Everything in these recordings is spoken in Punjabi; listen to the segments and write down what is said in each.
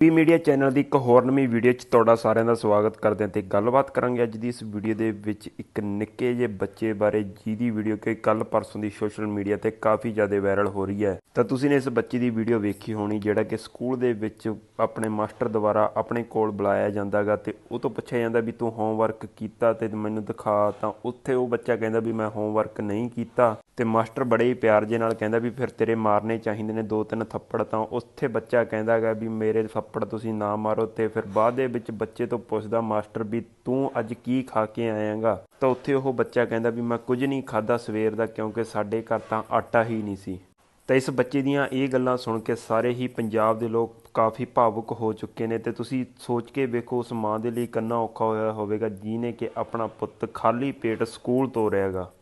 ਪੀ ਮੀਡੀਆ ਚੈਨਲ ਦੀ ਇੱਕ ਹੋਰ ਨਵੀਂ ਵੀਡੀਓ 'ਚ ਤੁਹਾਡਾ ਸਾਰਿਆਂ ਦਾ ਸਵਾਗਤ ਕਰਦੇ ਹਾਂ ਤੇ ਗੱਲਬਾਤ ਕਰਾਂਗੇ ਅੱਜ ਦੀ ਇਸ ਵੀਡੀਓ ਦੇ ਵਿੱਚ ਇੱਕ ਨਿੱਕੇ ਜਿਹੇ ਬੱਚੇ ਬਾਰੇ ਜਿਹਦੀ ਵੀਡੀਓ ਕਿ ਕੱਲ ਪਰਸੋਂ ਦੀ ਸੋਸ਼ਲ ਮੀਡੀਆ ਤੇ ਕਾਫੀ ਜ਼ਿਆਦਾ ਵਾਇਰਲ ਹੋ ਰਹੀ ਹੈ। ਤਾਂ ਤੁਸੀਂ ਨੇ ਇਸ ਬੱਚੇ ਦੀ ਵੀਡੀਓ ਵੇਖੀ ਹੋਣੀ ਜਿਹੜਾ ਕਿ ਸਕੂਲ ਦੇ ਵਿੱਚ ਆਪਣੇ ਮਾਸਟਰ ਦੁਆਰਾ ਆਪਣੇ ਕੋਲ ਬੁਲਾਇਆ ਜਾਂਦਾਗਾ ਤੇ ਉਹ ਤੋਂ ਪੁੱਛਿਆ ਜਾਂਦਾ ਵੀ ਤੂੰ ਹੋਮਵਰਕ ਕੀਤਾ ਤੇ ਮੈਨੂੰ ਦਿਖਾ ਤਾਂ ਉੱਥੇ ਉਹ ਬੱਚਾ ਕਹਿੰਦਾ ਵੀ ਮੈਂ ਹੋਮਵਰਕ ਨਹੀਂ ਕੀਤਾ। ਤੇ ਮਾਸਟਰ ਬੜੇ ਹੀ ਪਿਆਰ ਜੇ ਨਾਲ ਕਹਿੰਦਾ ਵੀ ਫਿਰ ਤੇਰੇ ਮਾਰਨੇ ਚਾਹੀਦੇ ਨੇ ਦੋ ਤਿੰਨ ਥੱਪੜ ਤਾਂ ਉੱਥੇ ਬੱਚਾ ਕਹਿੰਦਾ ਹੈਗਾ ਵੀ ਮੇਰੇ ਥੱਪੜ ਤੁਸੀਂ ਨਾ ਮਾਰੋ ਤੇ ਫਿਰ ਬਾਅਦ ਦੇ ਵਿੱਚ ਬੱਚੇ ਤੋਂ ਪੁੱਛਦਾ ਮਾਸਟਰ ਵੀ ਤੂੰ ਅੱਜ ਕੀ ਖਾ ਕੇ ਆਇਆਗਾ? ਤਾਂ ਉੱਥੇ ਉਹ ਬੱਚਾ ਕਹਿੰਦਾ ਵੀ ਮੈਂ ਕੁਝ ਨਹੀਂ ਖਾਦਾ ਸਵੇਰ ਦਾ ਕਿਉਂਕਿ ਸਾਡੇ ਘਰ ਤਾਂ ਆਟਾ ਹੀ ਨਹੀਂ ਸੀ। ਤਾਂ ਇਸ ਬੱਚੇ ਦੀਆਂ ਇਹ ਗੱਲਾਂ ਸੁਣ ਕੇ ਸਾਰੇ ਹੀ ਪੰਜਾਬ ਦੇ ਲੋਕ ਕਾਫੀ ਭਾਵੁਕ ਹੋ ਚੁੱਕੇ ਨੇ ਤੇ ਤੁਸੀਂ ਸੋਚ ਕੇ ਵੇਖੋ ਉਸ ਮਾਂ ਦੇ ਲਈ ਕਿੰਨਾ ਔਖਾ ਹੋਇਆ ਹੋਵੇਗਾ ਜਿਹਨੇ ਕਿ ਆਪਣਾ ਪੁੱਤ ਖਾਲੀ ਪੇਟ ਸਕੂਲ ਤੋਂ ਰਹੇਗਾ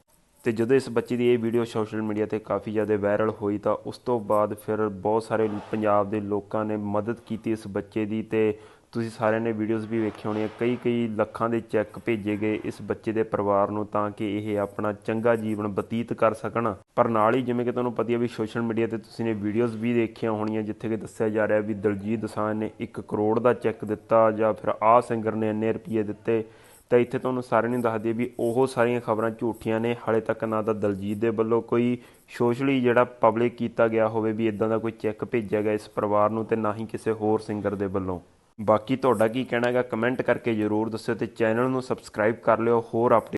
ਤੇ ਜਦੋਂ ਇਸ ਬੱਚੇ ਦੀ ਇਹ ਵੀਡੀਓ ਸੋਸ਼ਲ ਮੀਡੀਆ ਤੇ ਕਾਫੀ ਜ਼ਿਆਦਾ ਵਾਇਰਲ ਹੋਈ ਤਾਂ ਉਸ ਤੋਂ ਬਾਅਦ ਫਿਰ ਬਹੁਤ ਸਾਰੇ ਪੰਜਾਬ ਦੇ ਲੋਕਾਂ ਨੇ ਮਦਦ ਕੀਤੀ ਇਸ ਬੱਚੇ ਦੀ ਤੇ ਤੁਸੀਂ ਸਾਰਿਆਂ ਨੇ ਵੀਡੀਓਜ਼ ਵੀ ਵੇਖੀ ਹੋਣੀਆਂ। ਕਈ ਕਈ ਲੱਖਾਂ ਦੇ ਚੈੱਕ ਭੇਜੇ ਗਏ ਇਸ ਬੱਚੇ ਦੇ ਪਰਿਵਾਰ ਨੂੰ ਤਾਂ ਕਿ ਇਹ ਆਪਣਾ ਚੰਗਾ ਜੀਵਨ ਬਤੀਤ ਕਰ ਸਕਣ। ਪਰ ਨਾਲ ਹੀ ਜਿਵੇਂ ਕਿ ਤੁਹਾਨੂੰ ਪਤਾ ਹੈ ਵੀ ਸੋਸ਼ਲ ਮੀਡੀਆ ਤੇ ਤੁਸੀਂ ਨੇ ਵੀਡੀਓਜ਼ ਵੀ ਦੇਖੀਆਂ ਹੋਣੀਆਂ ਜਿੱਥੇ ਕਿ ਦੱਸਿਆ ਜਾ ਰਿਹਾ ਵੀ ਦਲਜੀਤ ਦੋਸਾਂਝ ਨੇ 1 ਕਰੋੜ ਦਾ ਚੈੱਕ ਦਿੱਤਾ ਜਾਂ ਫਿਰ ਆਹ ਸਿੰਗਰ ਨੇ ਇੰਨੇ ਰੁਪਏ ਦਿੱਤੇ। ਤਾਂ ਇੱਥੇ ਤੁਹਾਨੂੰ ਸਾਰਿਆਂ ਨੂੰ ਦੱਸ ਦਈਏ ਵੀ ਉਹ ਸਾਰੀਆਂ ਖਬਰਾਂ ਝੂਠੀਆਂ ਨੇ, ਹਾਲੇ ਤੱਕ ਨਾ ਤਾਂ ਦਲਜੀਤ ਦੇ ਵੱਲੋਂ ਕੋਈ ਸੋਸ਼ਲੀ ਜਿਹੜਾ ਪਬਲਿਕ ਕੀਤਾ ਗਿਆ ਹੋਵੇ ਵੀ ਇਦਾਂ ਦਾ ਕੋਈ ਚੈੱਕ ਭੇਜਿਆ ਗਿਆ ਇਸ ਪਰਿਵਾਰ ਨੂੰ ਤੇ ਨਾ ਹੀ ਕਿਸੇ ਹੋਰ ਸਿੰਗਰ ਦੇ ਵੱਲੋਂ। ਬਾਕੀ ਤੁਹਾਡਾ ਕੀ ਕਹਿਣਾ ਹੈਗਾ ਕਮੈਂਟ ਕਰਕੇ ਜ਼ਰੂਰ ਦੱਸਿਓ ਤੇ ਚੈਨਲ ਨੂੰ ਸਬਸਕ੍ਰਾਈਬ ਕਰ ਲਿਓ, ਹੋਰ ਅਪਡੇਟ